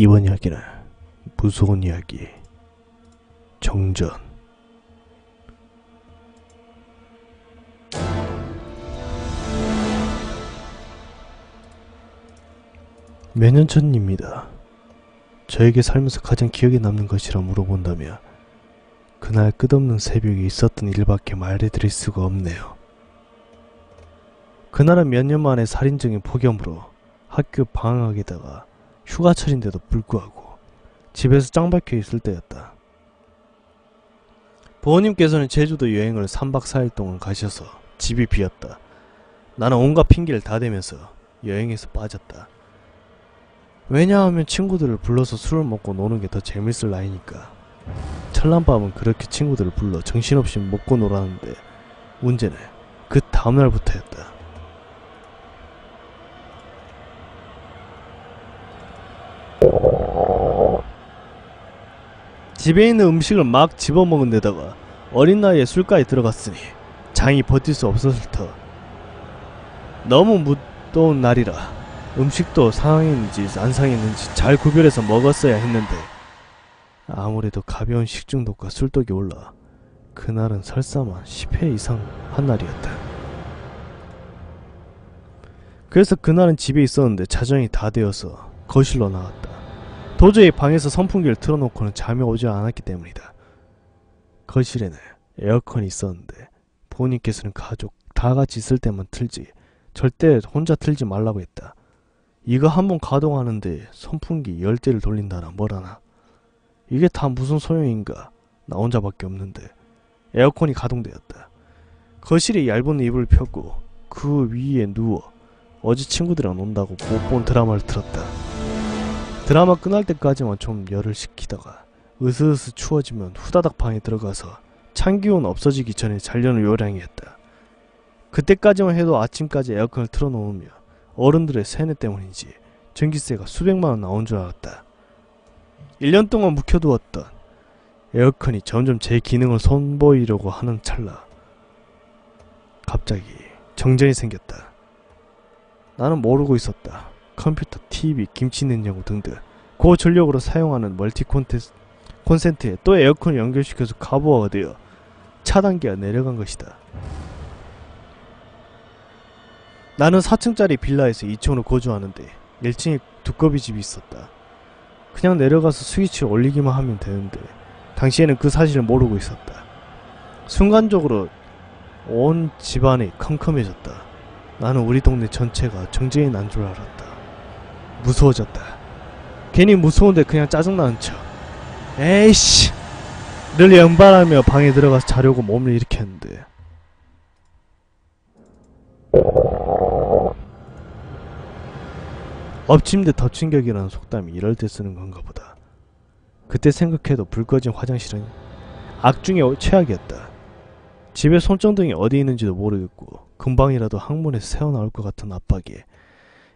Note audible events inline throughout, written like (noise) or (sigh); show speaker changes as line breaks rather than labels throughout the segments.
이번 이야기는 무서운 이야기 정전 몇 년 전입니다. 저에게 살면서 가장 기억에 남는 것이라 물어본다면 그날 끝없는 새벽에 있었던 일밖에 말해드릴 수가 없네요. 그날은 몇 년 만에 살인적인 폭염으로 학교 방학에다가 휴가철인데도 불구하고 집에서 짱박혀 있을 때였다. 부모님께서는 제주도 여행을 3박 4일 동안 가셔서 집이 비었다. 나는 온갖 핑계를 다 대면서 여행에서 빠졌다. 왜냐하면 친구들을 불러서 술을 먹고 노는 게 더 재밌을 나이니까. 철난밤은 그렇게 친구들을 불러 정신없이 먹고 놀았는데 문제는 그 다음날부터였다. 집에 있는 음식을 막 집어먹은 데다가 어린 나이에 술까지 들어갔으니 장이 버틸 수 없었을 터. 너무 무더운 날이라 음식도 상했는지 안 상했는지 잘 구별해서 먹었어야 했는데 아무래도 가벼운 식중독과 술독이 올라 그날은 설사만 10회 이상 한 날이었다. 그래서 그날은 집에 있었는데 자정이 다 되어서 거실로 나갔다. 도저히 방에서 선풍기를 틀어놓고는 잠이 오지 않았기 때문이다. 거실에는 에어컨이 있었는데 부모님께서는 가족 다 같이 있을 때만 틀지 절대 혼자 틀지 말라고 했다. 이거 한번 가동하는데 선풍기 열대를 돌린다나 뭐라나 이게 다 무슨 소용인가 나 혼자밖에 없는데 에어컨이 가동되었다. 거실에 얇은 이불을 펴고 그 위에 누워 어제 친구들이랑 논다고 못 본 드라마를 틀었다. 드라마 끝날 때까지만 좀 열을 식히다가 으스으스 추워지면 후다닥 방에 들어가서 찬기운 없어지기 전에 자려는 요량이었다. 그때까지만 해도 아침까지 에어컨을 틀어놓으며 어른들의 세뇌 때문인지 전기세가 수백만 원 나온 줄 알았다. 1년 동안 묵혀두었던 에어컨이 점점 제 기능을 선보이려고 하는 찰나 갑자기 정전이 생겼다. 나는 모르고 있었다. 컴퓨터, TV, 김치 냉장고 등등 고전력으로 사용하는 멀티 콘텐츠, 콘센트에 또 에어컨을 연결시켜서 가부화가 되어 차단기가 내려간 것이다. 나는 4층짜리 빌라에서 2층으로 거주하는데 1층에 두꺼비 집이 있었다. 그냥 내려가서 스위치를 올리기만 하면 되는데 당시에는 그 사실을 모르고 있었다. 순간적으로 온 집안이 컴컴해졌다. 나는 우리 동네 전체가 정전이 난줄 알았다. 무서워졌다. 괜히 무서운데 그냥 짜증나는 척. 에이씨! 늘 연발하며 방에 들어가서 자려고 몸을 일으켰는데 데 덮친 격이라는 속담이 이럴 때 쓰는 건가 보다. 그때 생각해도 불 꺼진 화장실은 악중의 최악이었다. 집에 손전등이 어디 있는지도 모르겠고 금방이라도 항문에서 새어나올 것 같은 압박에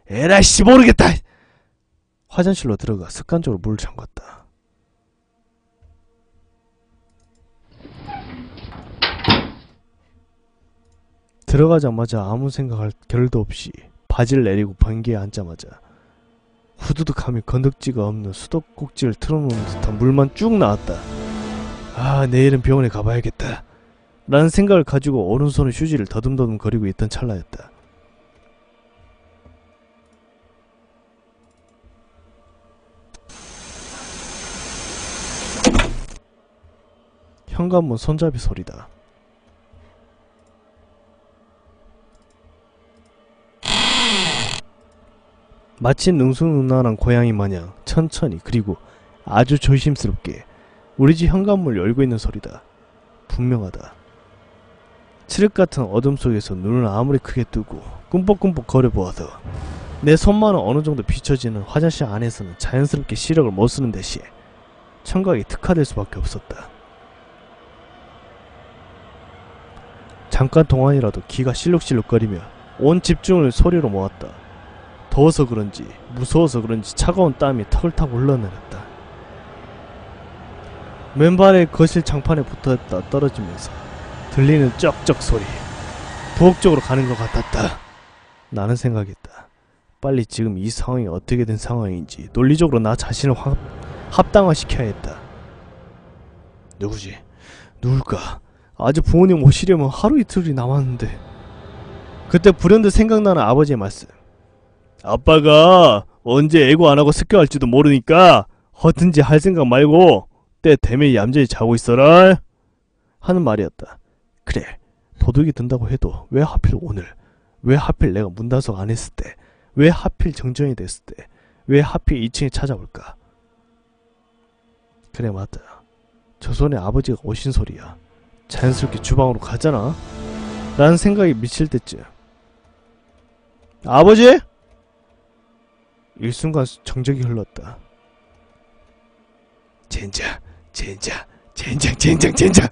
에라이씨 모르겠다! 화장실로 들어가 습관적으로 물을 잠갔다. 들어가자마자 아무 생각할 겨를도 없이 바지를 내리고 변기에 앉자마자 후두둑하며 건덕지가 없는 수도꼭지를 틀어놓은 듯한 물만 쭉 나왔다. 아 내일은 병원에 가봐야겠다. 라는 생각을 가지고 오른손에 휴지를 더듬더듬 거리고 있던 찰나였다. 현관문 손잡이 소리다. 마치 능수능란한 고양이 마냥 천천히 그리고 아주 조심스럽게 우리 집 현관문을 열고 있는 소리다. 분명하다. 칠흑 같은 어둠 속에서 눈을 아무리 크게 뜨고 꿈뻑꿈뻑 거려보아도 내 손만은 어느 정도 비춰지는 화장실 안에서는 자연스럽게 시력을 못 쓰는 대신 청각이 특화될 수밖에 없었다. 잠깐 동안이라도 귀가 실룩실룩거리며 온 집중을 소리로 모았다. 더워서 그런지 무서워서 그런지 차가운 땀이 턱을 타고 흘러내렸다. 맨발에 거실 장판에 붙어있다 떨어지면서 들리는 쩍쩍 소리 부엌 쪽으로 가는 것 같았다. 나는 생각했다. 빨리 지금 이 상황이 어떻게 된 상황인지 논리적으로 나 자신을 확, 합당화시켜야 했다. 누구지? 누굴까? 아직 부모님 오시려면 하루 이틀이 남았는데. 그때 불현듯 생각나는 아버지의 말씀. 아빠가 언제 애고 안 하고 습격할지도 모르니까 허튼지 할 생각 말고 때 되면 얌전히 자고 있어라. 하는 말이었다. 그래 도둑이 든다고 해도 왜 하필 오늘? 왜 하필 내가 문단속 안 했을 때? 왜 하필 정전이 됐을 때? 왜 하필 2층에 찾아올까? 그래 맞다. 저 손에 아버지가 오신 소리야 자연스럽게 주방으로 가잖아. 라는 생각이 미칠 때쯤. 아버지? 일순간 정적이 흘렀다. 젠장 젠장 젠장 젠장 젠장.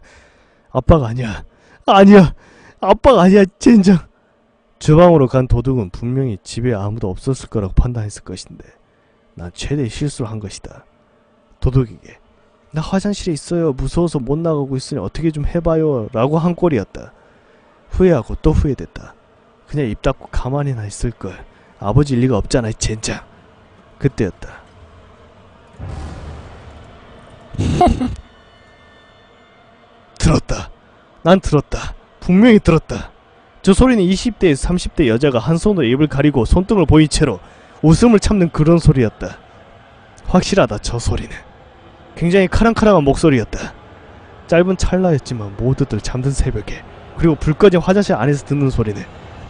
아빠가 아니야. 아니야. 아빠가 아니야 젠장. 주방으로 간 도둑은 분명히 집에 아무도 없었을 거라고 판단했을 것인데 난 최대 실수를 한 것이다. 도둑에게 나 화장실에 있어요. 무서워서 못 나가고 있으니 어떻게 좀 해봐요. 라고 한 꼴이었다. 후회하고 또 후회됐다. 그냥 입 닫고 가만히나 있을걸. 아버지 일 리가 없잖아 이 젠장 그때였다. (laughs) 들었다. 난 들었다. 분명히 들었다. 저 소리는 20대에서 30대 여자가 한 손으로 입을 가리고 손등을 보인 채로 웃음을 참는 그런 소리였다. 확실하다 저 소리는 굉장히 카랑카랑한 목소리였다 짧은 찰나였지만 모두들 잠든 새벽에 그리고 불 꺼진 화장실 안에서 듣는 소리는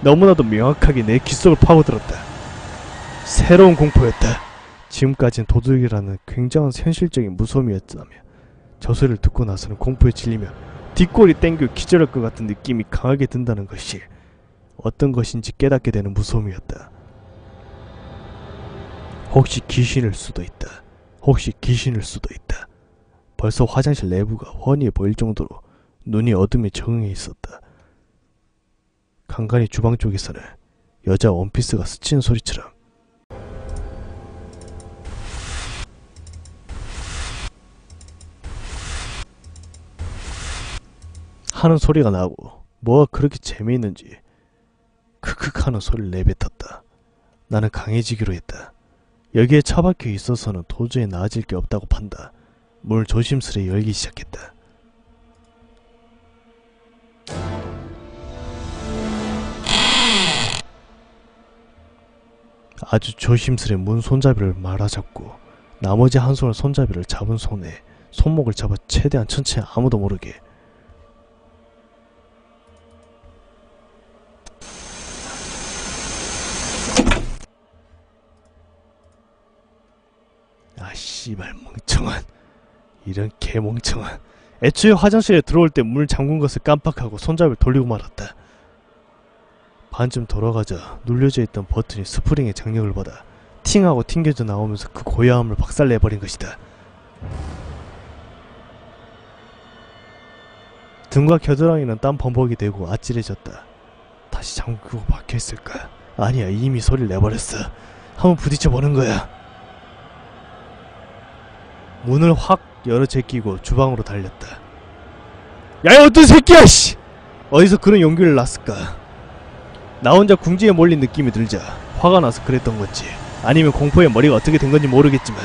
너무나도 명확하게 내 귓속을 파고들었다 새로운 공포였다 지금까진 도둑이라는 굉장한 현실적인 무서움이었다며 저 소리를 듣고 나서는 공포에 질리며 뒷골이 땡겨 기절할 것 같은 느낌이 강하게 든다는 것이 어떤 것인지 깨닫게 되는 무서움이었다. 혹시 귀신일 수도 있다. 혹시 귀신일 수도 있다. 벌써 화장실 내부가 훤히 보일 정도로 눈이 어둠에 적응해 있었다. 간간히 주방 쪽에서는 여자 원피스가 스치는 소리처럼 하는 소리가 나고 뭐가 그렇게 재미있는지 크크 하는 소리를 내뱉었다. 나는 강해지기로 했다. 여기에 처박혀 있어서는 도저히 나아질 게 없다고 판다. 문을 조심스레 열기 시작했다. 아주 조심스레 문 손잡이를 말아잡고 나머지 한 손을 손잡이를 잡은 손에 손목을 잡아 최대한 천천히 아무도 모르게 아 씨발 멍청한 이런 개멍청한. 애초에 화장실에 들어올 때 문을 잠근 것을 깜빡하고 손잡이를 돌리고 말았다. 반쯤 돌아가자. 눌려져 있던 버튼이 스프링의 장력을 받아 팅하고 튕겨져 나오면서 그 고야함을 박살내버린 것이다. 등과 겨드랑이는 땀 범벅이 되고 아찔해졌다. 다시 잠그고 박혀있을까? 아니야 이미 소리를 내버렸어. 한번 부딪혀보는 거야 문을 확 열어 제끼고 주방으로 달렸다. 야, 이 어떤 새끼야, 씨! 어디서 그런 용기를 놨을까? 나 혼자 궁지에 몰린 느낌이 들자 화가 나서 그랬던 건지 아니면 공포에 머리가 어떻게 된 건지 모르겠지만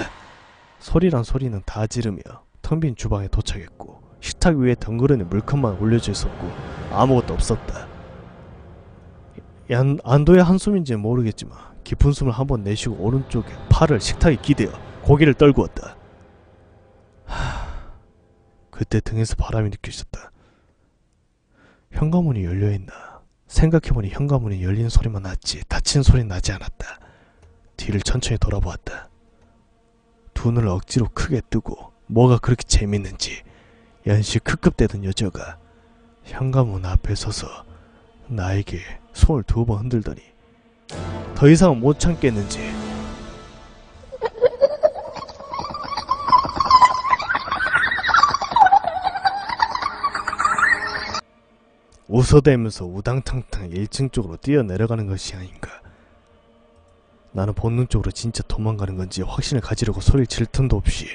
소리란 소리는 다 지르며 텅 빈 주방에 도착했고 식탁 위에 덩그러니 물컵만 올려져 있었고 아무것도 없었다. 얀, 안도의 한숨인지는 모르겠지만 깊은 숨을 한번 내쉬고 오른쪽에 팔을 식탁에 기대어 고개를 떨구었다. 그때 등에서 바람이 느껴졌다. 현관문이 열려있나. 생각해보니 현관문이 열리는 소리만 났지 닫히는 소리는 나지 않았다. 뒤를 천천히 돌아보았다. 두 눈을 억지로 크게 뜨고 뭐가 그렇게 재밌는지 연시 크급대던 여자가 현관문 앞에 서서 나에게 손을 두 번 흔들더니 더 이상은 못 참겠는지 웃어대면서 우당탕탕 1층 쪽으로 뛰어내려가는 것이 아닌가. 나는 본능적으로 진짜 도망가는 건지 확신을 가지려고 소리를 질 틈도 없이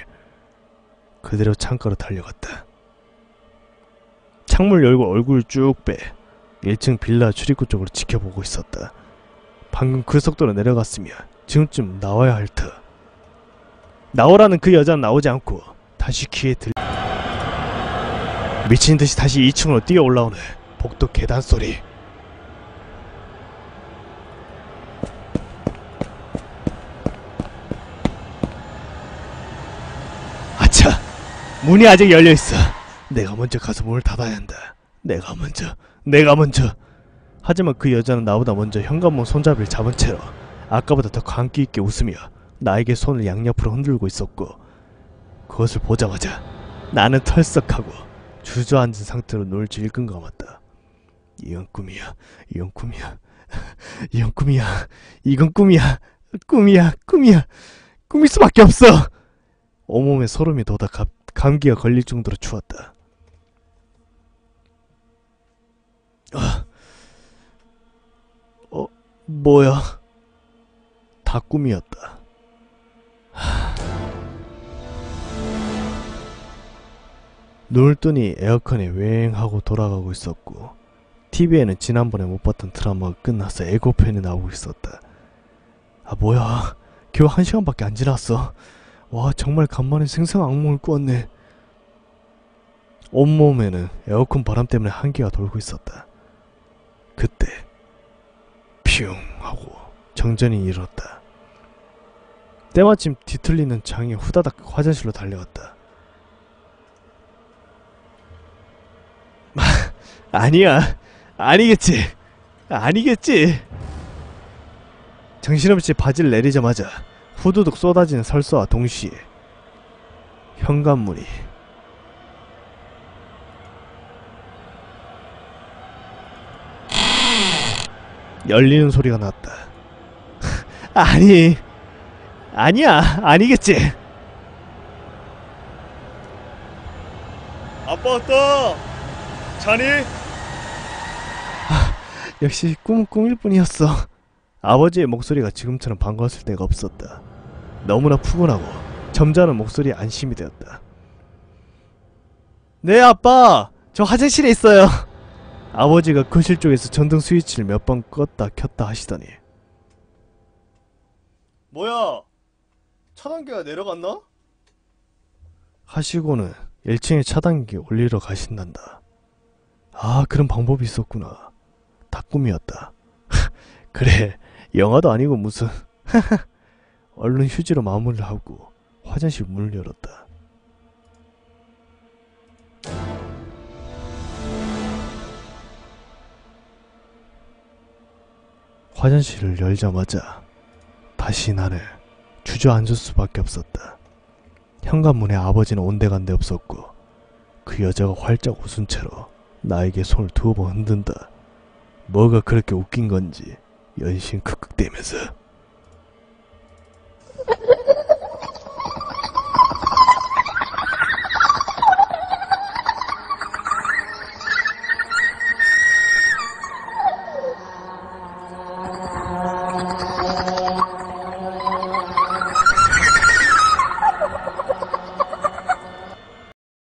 그대로 창가로 달려갔다. 창문 열고 얼굴 쭉 빼 1층 빌라 출입구 쪽으로 지켜보고 있었다. 방금 그 속도로 내려갔으면 지금쯤 나와야 할 터. 나오라는 그 여자는 나오지 않고 다시 귀에 들. 미친 듯이 다시 2층으로 뛰어 올라오는 복도 계단 소리. 아차! 문이 아직 열려 있어. 내가 먼저 가서 문을 닫아야 한다. 내가 먼저, 내가 먼저. 하지만 그 여자는 나보다 먼저 현관문 손잡이를 잡은 채로 아까보다 더 광기 있게 웃으며 나에게 손을 양옆으로 흔들고 있었고 그것을 보자마자 나는 털썩하고 주저앉은 상태로 눈을 질끈 감았다. 이건 꿈이야. 이건 꿈이야. (laughs) 이건 꿈이야. 이건 꿈이야. 꿈이야. 꿈이야. 꿈일 수밖에 없어. 온몸에 소름이 돋아 감, 감기가 걸릴 정도로 추웠다. 아, 어, 뭐야? 다 꿈이었다. 하... 눈을 뜨니 에어컨이 웽 하고 돌아가고 있었고 TV에는 지난번에 못 봤던 드라마가 끝나서 예고편이 나오고 있었다. 아 뭐야? 겨우 한 시간밖에 안 지났어. 와 정말 간만에 생생 악몽을 꾸었네. 온몸에는 에어컨 바람 때문에 한기가 돌고 있었다. 그때 퓨 하고 정전이 일었다. 때마침 뒤틀리는 장이 후다닥 화장실로 달려갔다. (laughs) 아니야. 아니겠지. 아니겠지. 정신없이 바지를 내리자마자 후두둑 쏟아지는 설사와 동시에 현관문이 열리는 소리가 났다. (laughs) 아니, 아니야, 아니겠지. 아빠 왔다. 자니? 아, 역시 꿈은 꿈일 뿐이었어. (laughs) 아버지의 목소리가 지금처럼 반가웠을 때가 없었다. 너무나 푸근하고 점잖은 목소리에 안심이 되었다. 네, 아빠! 저 화장실에 있어요! (laughs) 아버지가 거실 쪽에서 전등 스위치를 몇 번 껐다 켰다 하시더니 뭐야? 차단기가 내려갔나? 하시고는 1층에 차단기 올리러 가신단다. 아, 그런 방법이 있었구나. 다 꿈이었다. (laughs) 그래, 영화도 아니고 무슨. (laughs) 얼른 휴지로 마무리를 하고 화장실 문을 열었다. 화장실을 열자마자 다시 나는 주저앉을 수밖에 없었다. 현관문에 아버지는 온데간데 없었고 그 여자가 활짝 웃은 채로 나에게 손을 두어 번 흔든다. 뭐가 그렇게 웃긴 건지 연신 크크대면서